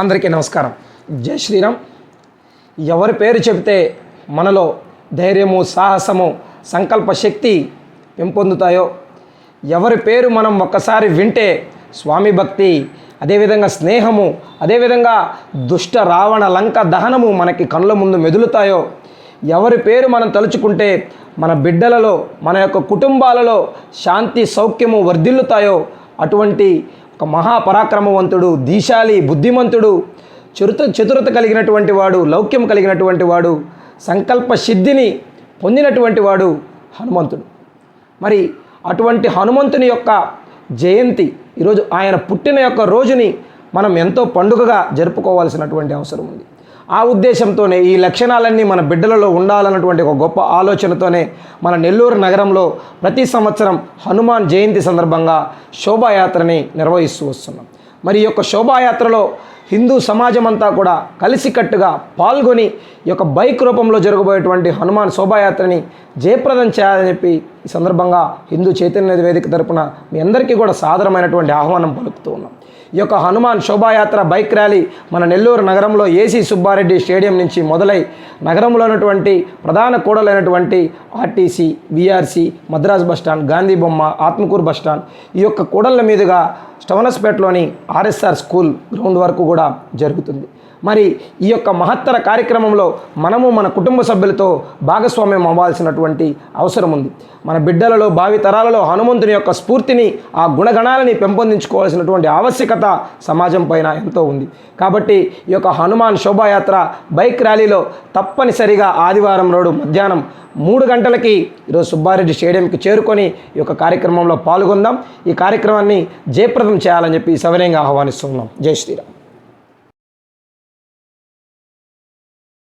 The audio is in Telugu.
అందరికీ నమస్కారం. జై శ్రీరామ్. ఎవరి పేరు చెబితే మనలో ధైర్యము సాహసము సంకల్ప శక్తి పెంపొందుతాయో ఎవరి పేరు మనం ఒక్కసారి వింటే స్వామి భక్తి అదేవిధంగా స్నేహము అదేవిధంగా దుష్ట రావణ లంక దహనము మనకి కళ్ళ ముందు మెదులుతాయో ఎవరి పేరు మనం తలుచుకుంటే మన బిడ్డలలో మన యొక్క కుటుంబాలలో శాంతి సౌఖ్యము వర్ధిల్లుతాయో అటువంటి ఒక మహాపరాక్రమవంతుడు దీశాలి బుద్ధిమంతుడు చతురత చతురత కలిగినటువంటి వాడు లౌక్యం కలిగినటువంటి వాడు సంకల్ప సిద్ధిని పొందినటువంటి వాడు హనుమంతుడు. మరి అటువంటి హనుమంతుని యొక్క జయంతి ఈరోజు ఆయన పుట్టిన యొక్క రోజుని మనం ఎంతో పండుగగా జరుపుకోవాల్సినటువంటి అవసరం ఉంది. ఆ ఉద్దేశంతోనే ఈ లక్షణాలన్నీ మన బిడ్డలలో ఉండాలన్నటువంటి ఒక గొప్ప ఆలోచనతోనే మన నెల్లూరు నగరంలో ప్రతి సంవత్సరం హనుమాన్ జయంతి సందర్భంగా శోభాయాత్రని నిర్వహిస్తూ వస్తున్నాం. మరి ఈ యొక్క శోభాయాత్రలో హిందూ సమాజం అంతా కూడా కలిసికట్టుగా పాల్గొని ఈ యొక్క బైక్ రూపంలో జరగబోయేటువంటి హనుమాన్ శోభాయాత్రని జయప్రదం చేయాలని చెప్పి ఈ సందర్భంగా హిందూ చైతన్య వేదిక తరపున మీ అందరికీ కూడా సాదరమైనటువంటి ఆహ్వానం పలుకుతూ ఉన్నాం. ఈ యొక్క హనుమాన్ శోభాయాత్ర బైక్ ర్యాలీ మన నెల్లూరు నగరంలో ఏసీ సుబ్బారెడ్డి స్టేడియం నుంచి మొదలై నగరంలో ఉన్నటువంటి ప్రధాన కూడలైనటువంటి RTC VRC Madras bus stand Gandhi బొమ్మ ఆత్మకూరు బస్టాండ్ ఈ యొక్క కూడళ్ళ మీదుగా స్టవనస్పేటలోని ఆర్ఎస్ఆర్ స్కూల్ గ్రౌండ్ వరకు కూడా జరుగుతుంది. మరి ఈ యొక్క మహత్తర కార్యక్రమంలో మనము మన కుటుంబ సభ్యులతో భాగస్వామ్యం అవ్వాల్సినటువంటి అవసరం ఉంది. మన బిడ్డలలో భావి తరాలలో హనుమంతుని యొక్క స్ఫూర్తిని ఆ గుణగణాలని పెంపొందించుకోవాల్సినటువంటి ఆవశ్యకత సమాజం పైన ఎంతో ఉంది. కాబట్టి ఈ యొక్క హనుమాన్ శోభాయాత్ర బైక్ ర్యాలీలో తప్పనిసరిగా ఆదివారం రోడ్డు మధ్యాహ్నం మూడు గంటలకి ఈరోజు సుబ్బారెడ్డి స్టేడియంకి చేరుకొని ఈ యొక్క కార్యక్రమంలో పాల్గొందాం. ఈ కార్యక్రమాన్ని జయప్రదం చేయాలని చెప్పి సవినయంగా ఆహ్వానిస్తున్నాం. జై శ్రీరామ్.